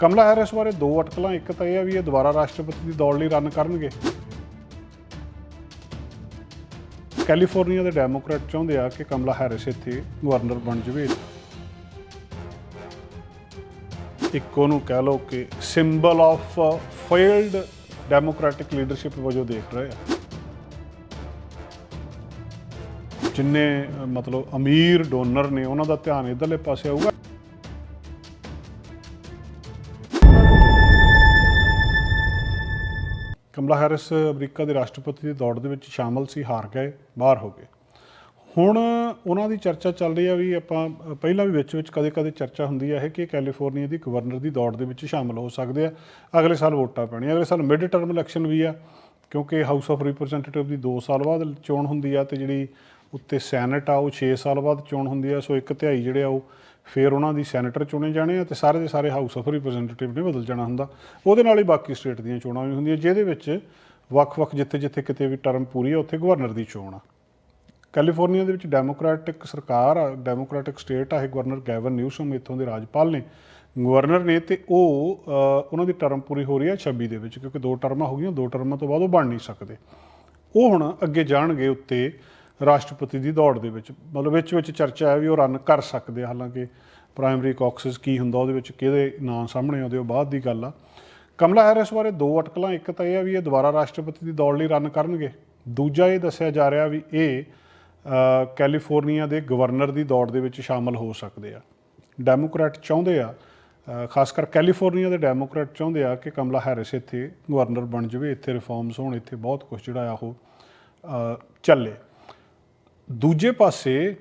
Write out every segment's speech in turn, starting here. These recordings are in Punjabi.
ਕਮਲਾ ਹੈਰਿਸ ਬਾਰੇ ਦੋ ਅਟਕਲਾਂ, ਇੱਕ ਤਾਂ ਇਹ ਆ ਵੀ ਇਹ ਦੁਬਾਰਾ ਰਾਸ਼ਟਰਪਤੀ ਦੀ ਦੌੜ ਲਈ ਰਨ ਕਰਨਗੇ। ਕੈਲੀਫੋਰਨੀਆ ਦੇ ਡੈਮੋਕ੍ਰੈਟ ਚਾਹੁੰਦੇ ਆ ਕਿ ਕਮਲਾ ਹੈਰਿਸ ਇੱਥੇ ਗਵਰਨਰ ਬਣ ਜਵੇ। ਇੱਕ ਉਹਨੂੰ ਕਹਿ ਲਓ ਕਿ symbol of failed democratic leadership ਵਜੋਂ ਦੇਖ ਰਹੇ ਆ। ਜਿੰਨੇ ਮਤਲਬ ਅਮੀਰ ਡੋਨਰ ਨੇ, ਉਹਨਾਂ ਦਾ ਧਿਆਨ ਇਧਰਲੇ ਪਾਸੇ ਆਊਗਾ। ਕਮਲਾ ਹੈਰਿਸ ਅਮਰੀਕਾ ਦੇ ਰਾਸ਼ਟਰਪਤੀ ਦੀ ਦੌੜ ਦੇ ਵਿੱਚ ਸ਼ਾਮਲ ਸੀ, ਹਾਰ ਗਏ ਬਾਹਰ ਹੋ ਗਏ। ਹੁਣ ਉਹਨਾਂ ਦੀ ਚਰਚਾ ਚੱਲ ਰਹੀ ਆ ਵੀ ਆਪਾਂ, ਪਹਿਲਾਂ ਵੀ ਵਿੱਚ ਵਿੱਚ ਕਦੇ-ਕਦੇ ਚਰਚਾ ਹੁੰਦੀ ਹੈ ਕਿ ਕੈਲੀਫੋਰਨੀਆ ਦੀ ਗਵਰਨਰ ਦੀ ਦੌੜ ਦੇ ਵਿੱਚ ਸ਼ਾਮਲ ਹੋ ਸਕਦੇ ਆ। ਅਗਲੇ ਸਾਲ ਵੋਟਾਂ ਪੈਣੀਆਂ, ਅਗਲੇ ਸਾਲ ਮਿਡ ਟਰਮ ਇਲੈਕਸ਼ਨ ਵੀ ਆ, ਕਿਉਂਕਿ ਹਾਊਸ ਆਫ ਰਿਪਰੈਜ਼ੈਂਟੇਟਿਵ ਦੀ 2 ਸਾਲ ਬਾਅਦ ਚੋਣ ਹੁੰਦੀ ਆ ਤੇ ਜਿਹੜੀ ਉੱਤੇ ਸੈਨੇਟ ਆ ਉਹ 6 ਸਾਲ ਬਾਅਦ ਚੋਣ ਹੁੰਦੀ ਆ, ਸੋ ਇੱਕ ਤਿਹਾਈ ਜਿਹੜੇ ਆ ਉਹ ਫਿਰ ਉਹਨਾਂ ਦੀ ਸੈਨੇਟਰ ਚੁਣੇ ਜਾਣੇ ਆ ਤੇ ਸਾਰੇ ਦੇ ਸਾਰੇ ਹਾਊਸ ਆਫ ਰਿਪਰੈਜ਼ੈਂਟੇਟਿਵ ਨੇ ਬਦਲ ਜਾਣਾ ਹੁੰਦਾ। ਉਹਦੇ ਨਾਲ ਹੀ ਬਾਕੀ ਸਟੇਟ ਦੀਆਂ ਚੋਣਾਂ ਵੀ ਹੁੰਦੀਆਂ, ਜਿਹਦੇ ਵਿੱਚ ਵੱਖ-ਵੱਖ ਜਿੱਥੇ-ਜਿੱਥੇ ਕਿਤੇ ਵੀ ਟਰਮ ਪੂਰੀ ਆ, ਉੱਥੇ ਗਵਰਨਰ ਦੀ ਚੋਣ ਆ। ਕੈਲੀਫੋਰਨੀਆ ਦੇ ਵਿੱਚ ਡੈਮੋਕ੍ਰੈਟਿਕ ਸਰਕਾਰ ਆ, ਡੈਮੋਕ੍ਰੈਟਿਕ ਸਟੇਟ ਆ, ਇਹ ਗਵਰਨਰ ਗੈਵਨ ਨਿਊਸਮ ਇੱਥੋਂ ਦੇ ਰਾਜਪਾਲ ਨੇ। ਗਵਰਨਰ ਨੇ ਤੇ ਉਹ ਉਹਨਾਂ ਦੀ ਟਰਮ ਪੂਰੀ ਹੋ ਰਹੀ ਆ 26 ਦੇ ਵਿੱਚ, ਕਿਉਂਕਿ ਦੋ ਟਰਮਾਂ ਹੋ ਗਈਆਂ, ਦੋ ਟਰਮਾਂ ਤੋਂ ਬਾਅਦ ਉਹ ਬਣ ਨਹੀਂ ਸਕਦੇ। ਉਹ ਹੁਣ ਅੱਗੇ ਜਾਣਗੇ ਉੱਤੇ ਰਾਸ਼ਟਰਪਤੀ ਦੀ ਦੌੜ ਦੇ ਵਿੱਚ। ਮਤਲਬ ਵਿੱਚ ਵਿੱਚ ਚਰਚਾ ਹੈ ਵੀ ਉਹ ਰਨ ਕਰ ਸਕਦੇ ਆ। ਹਾਲਾਂਕਿ ਪ੍ਰਾਇਮਰੀ ਕਾਕਸਸ ਕੀ ਹੁੰਦਾ, ਉਹਦੇ ਵਿੱਚ ਕਿਹਦੇ ਨਾਂ ਸਾਹਮਣੇ ਆਉਂਦੇ, ਉਹ ਬਾਅਦ ਦੀ ਗੱਲ ਆ। ਕਮਲਾ ਹੈਰਿਸ ਬਾਰੇ ਦੋ ਅਟਕਲਾਂ, ਇੱਕ ਤਾਂ ਇਹ ਆ ਵੀ ਇਹ ਦੁਬਾਰਾ ਰਾਸ਼ਟਰਪਤੀ ਦੀ ਦੌੜ ਲਈ ਰਨ ਕਰਨਗੇ। ਦੂਜਾ ਇਹ ਦੱਸਿਆ ਜਾ ਰਿਹਾ ਵੀ ਇਹ ਕੈਲੀਫੋਰਨੀਆ ਦੇ ਗਵਰਨਰ ਦੀ ਦੌੜ ਦੇ ਵਿੱਚ ਸ਼ਾਮਲ ਹੋ ਸਕਦੇ ਆ। ਡੈਮੋਕ੍ਰੈਟ ਚਾਹੁੰਦੇ ਆ ਖਾਸ ਕਰ ਕੈਲੀਫੋਰਨੀਆ ਦੇ ਡੈਮੋਕ੍ਰੈਟ ਚਾਹੁੰਦੇ ਆ ਕਿ ਕਮਲਾ ਹੈਰਿਸ ਇੱਥੇ ਗਵਰਨਰ ਬਣ ਜਾਵੇ, ਇੱਥੇ ਰਿਫਾਰਮਸ ਹੋਣ, ਇੱਥੇ ਬਹੁਤ ਕੁਝ ਜਿਹੜਾ ਆ ਉਹ ਚੱਲੇ। ਦੂਜੇ ਪਾਸੇ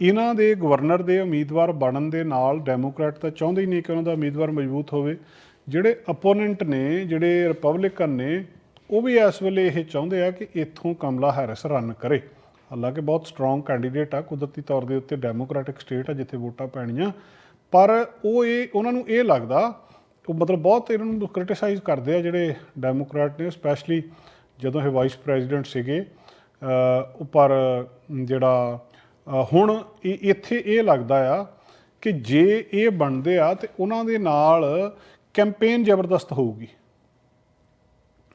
ਇਹਨਾਂ ਦੇ ਗਵਰਨਰ ਦੇ ਉਮੀਦਵਾਰ ਬਣਨ ਦੇ ਨਾਲ ਡੈਮੋਕ੍ਰੈਟ ਤਾਂ ਚਾਹੁੰਦੇ ਹੀ ਨਹੀਂ ਕਿ ਉਹਨਾਂ ਦਾ ਉਮੀਦਵਾਰ ਮਜ਼ਬੂਤ ਹੋਵੇ। ਜਿਹੜੇ ਅਪੋਨੈਂਟ ਨੇ, ਜਿਹੜੇ ਰਿਪਬਲਿਕਨ ਨੇ, ਉਹ ਵੀ ਇਸ ਵੇਲੇ ਇਹ ਚਾਹੁੰਦੇ ਆ ਕਿ ਇੱਥੋਂ ਕਮਲਾ ਹੈਰਿਸ ਰਨ ਕਰੇ। ਹਾਲਾਂਕਿ ਬਹੁਤ ਸਟਰੋਂਗ ਕੈਂਡੀਡੇਟ ਆ, ਕੁਦਰਤੀ ਤੌਰ ਦੇ ਉੱਤੇ ਡੈਮੋਕ੍ਰੈਟਿਕ ਸਟੇਟ ਆ, ਜਿੱਥੇ ਵੋਟਾਂ ਪੈਣੀਆਂ। ਪਰ ਉਹ ਇਹ, ਉਹਨਾਂ ਨੂੰ ਇਹ ਲੱਗਦਾ, ਉਹ ਮਤਲਬ ਬਹੁਤ ਇਹਨਾਂ ਨੂੰ ਕ੍ਰਿਟਿਸਾਈਜ਼ ਕਰਦੇ ਆ ਜਿਹੜੇ ਡੈਮੋਕ੍ਰੈਟ ਨੇ ਸਪੈਸ਼ਲੀ ਜਦੋਂ ਇਹ ਵਾਈਸ ਪ੍ਰੈਜ਼ੀਡੈਂਟ ਸੀਗੇ। ਅ, ਜਿਹੜਾ ਹੁਣ ਇਹ ਇੱਥੇ ਇਹ ਲੱਗਦਾ ਆ ਕਿ ਜੇ ਇਹ ਬਣਦੇ ਆ ਤੇ ਉਹਨਾਂ ਦੇ ਨਾਲ ਕੈਂਪੇਨ ਜ਼ਬਰਦਸਤ ਹੋਊਗੀ।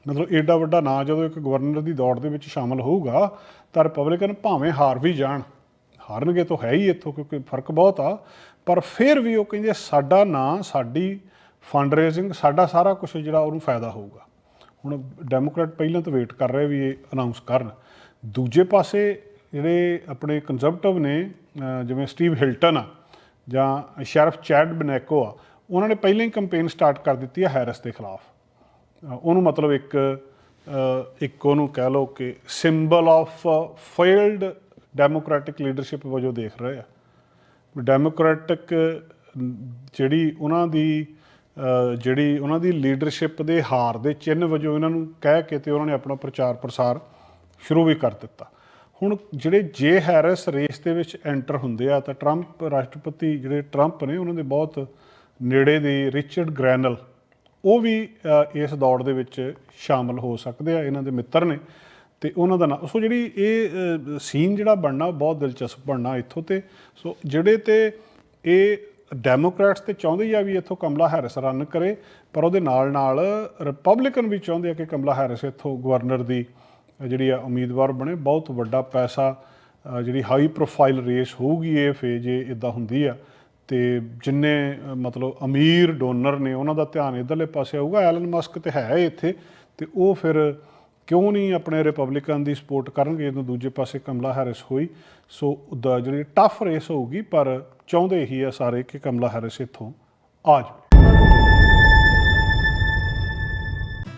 ਮਤਲਬ ਏਡਾ ਵੱਡਾ ਨਾਂ ਜਦੋਂ ਇੱਕ ਗਵਰਨਰ ਦੀ ਦੌੜ ਦੇ ਵਿੱਚ ਸ਼ਾਮਲ ਹੋਊਗਾ ਤਾਂ ਰਿਪਬਲਿਕਨ ਭਾਵੇਂ ਹਾਰ ਵੀ ਜਾਣ। ਹਾਰਨਗੇ ਤਾਂ ਹੈ ਹੀ ਇੱਥੋਂ ਕਿਉਂਕਿ ਫ਼ਰਕ ਬਹੁਤ ਆ ਪਰ ਫਿਰ ਵੀ ਉਹ ਕਹਿੰਦੇ ਸਾਡਾ ਨਾਂ ਸਾਡੀ ਫੰਡ ਰੇਜ਼ਿੰਗ ਸਾਡਾ ਸਾਰਾ ਕੁਝ ਜਿਹੜਾ ਉਹਨੂੰ ਫਾਇਦਾ ਹੋਊਗਾ। ਹੁਣ ਡੈਮੋਕ੍ਰੈਟ ਪਹਿਲਾਂ ਤਾਂ ਵੇਟ ਕਰ ਰਹੇ ਵੀ ਇਹ ਅਨਾਉਂਸ ਕਰਨ। ਦੂਜੇ ਪਾਸੇ ਜਿਹੜੇ ਆਪਣੇ ਕੰਜ਼ਰਵੇਟਿਵ ਨੇ ਜਿਵੇਂ ਸਟੀਵ ਹਿਲਟਨ ਆ, ਜਾਂ ਸ਼ੈਰਫ ਚੈਡ ਬਨੈਕੋ ਆ, ਉਹਨਾਂ ਨੇ ਪਹਿਲਾਂ ਹੀ ਕੈਂਪੇਨ ਸਟਾਰਟ ਕਰ ਦਿੱਤੀ ਹੈ ਹੈਰਿਸ ਦੇ ਖਿਲਾਫ। ਉਹਨੂੰ ਮਤਲਬ ਇੱਕ ਇੱਕ ਉਹਨੂੰ ਕਹਿ ਲਓ ਕਿ symbol of failed democratic leadership ਵਜੋਂ ਦੇਖ ਰਹੇ ਆ। ਡੈਮੋਕ੍ਰੈਟਿਕ ਜਿਹੜੀ ਉਹਨਾਂ ਦੀ ਜਿਹੜੀ ਉਹਨਾਂ ਦੀ ਲੀਡਰਸ਼ਿਪ ਦੇ ਹਾਰ ਦੇ ਚਿੰਨ੍ਹ ਵਜੋਂ ਇਹਨਾਂ ਨੂੰ ਕਹਿ ਕੇ ਤੇ ਉਹਨਾਂ ਨੇ ਆਪਣਾ ਪ੍ਰਚਾਰ ਪ੍ਰਸਾਰ ਸ਼ੁਰੂ ਵੀ ਕਰ ਦਿੱਤਾ। ਹੁਣ ਜਿਹੜੇ ਜੇ ਹੈਰਿਸ ਰੇਸ ਦੇ ਵਿੱਚ ਐਂਟਰ ਹੁੰਦੇ ਆ, ਤਾਂ ਟਰੰਪ ਰਾਸ਼ਟਰਪਤੀ ਜਿਹੜੇ ਟਰੰਪ ਨੇ, ਉਹਨਾਂ ਦੇ ਬਹੁਤ ਨੇੜੇ ਦੇ ਰਿਚਰਡ ਗ੍ਰੈਨਲ, ਉਹ ਵੀ ਇਸ ਦੌੜ ਦੇ ਵਿੱਚ ਸ਼ਾਮਲ ਹੋ ਸਕਦੇ ਆ, ਇਹਨਾਂ ਦੇ ਮਿੱਤਰ ਨੇ। ਤੇ ਉਹਨਾਂ ਦਾ ਨਾਂ, ਸੋ ਜਿਹੜੀ ਇਹ ਸੀਨ ਜਿਹੜਾ ਬਣਨਾ ਬਹੁਤ ਦਿਲਚਸਪ ਬਣਨਾ ਇੱਥੋਂ ਤੇ। ਸੋ ਜਿਹੜੇ ਤੇ ਇਹ ਡੈਮੋਕ੍ਰੈਟਸ ਤੇ ਚਾਹੁੰਦੇ ਹੀ ਆ ਵੀ ਇੱਥੋਂ ਕਮਲਾ ਹੈਰਿਸ ਰਨ ਕਰੇ, ਪਰ ਉਹਦੇ ਨਾਲ ਨਾਲ ਰਿਪਬਲਿਕਨ ਵੀ ਚਾਹੁੰਦੇ ਆ ਕਿ ਕਮਲਾ ਹੈਰਿਸ ਇੱਥੋਂ ਗਵਰਨਰ ਦੀ ਜਿਹੜੀ ਆ ਉਮੀਦਵਾਰ ਬਣੇ, ਬਹੁਤ ਵੱਡਾ ਪੈਸਾ ਜਿਹੜੀ ਹਾਈ ਪ੍ਰੋਫਾਈਲ ਰੇਸ ਹੋਊਗੀ ਇਹ ਫੇਜ ਜੇ ਇਦਾਂ ਹੁੰਦੀ ਆ, ਤੇ ਜਿੰਨੇ ਮਤਲਬ ਅਮੀਰ ਡੋਨਰ ਨੇ ਉਹਨਾਂ ਦਾ ਧਿਆਨ ਇਧਰਲੇ ਪਾਸੇ ਆਊਗਾ ਐਲਨ ਮਸਕ ਤੇ ਹੈ ਇੱਥੇ, ਤੇ ਉਹ ਫਿਰ ਕਿਉਂ ਨਹੀਂ ਆਪਣੇ ਰਿਪਬਲਿਕਨ ਦੀ ਸਪੋਰਟ ਕਰਨਗੇ? ਜਦੋਂ ਦੂਜੇ ਪਾਸੇ ਕਮਲਾ ਹੈਰਿਸ ਹੋਈ, ਸੋ ਦਾ ਜਿਹੜੀ ਟਫ ਰੇਸ ਹੋਊਗੀ, ਪਰ ਚਾਹੁੰਦੇ ਹੀ ਆ ਸਾਰੇ ਕਿ ਕਮਲਾ ਹੈਰਿਸ ਇੱਥੋਂ ਆ ਜਾਵੇ।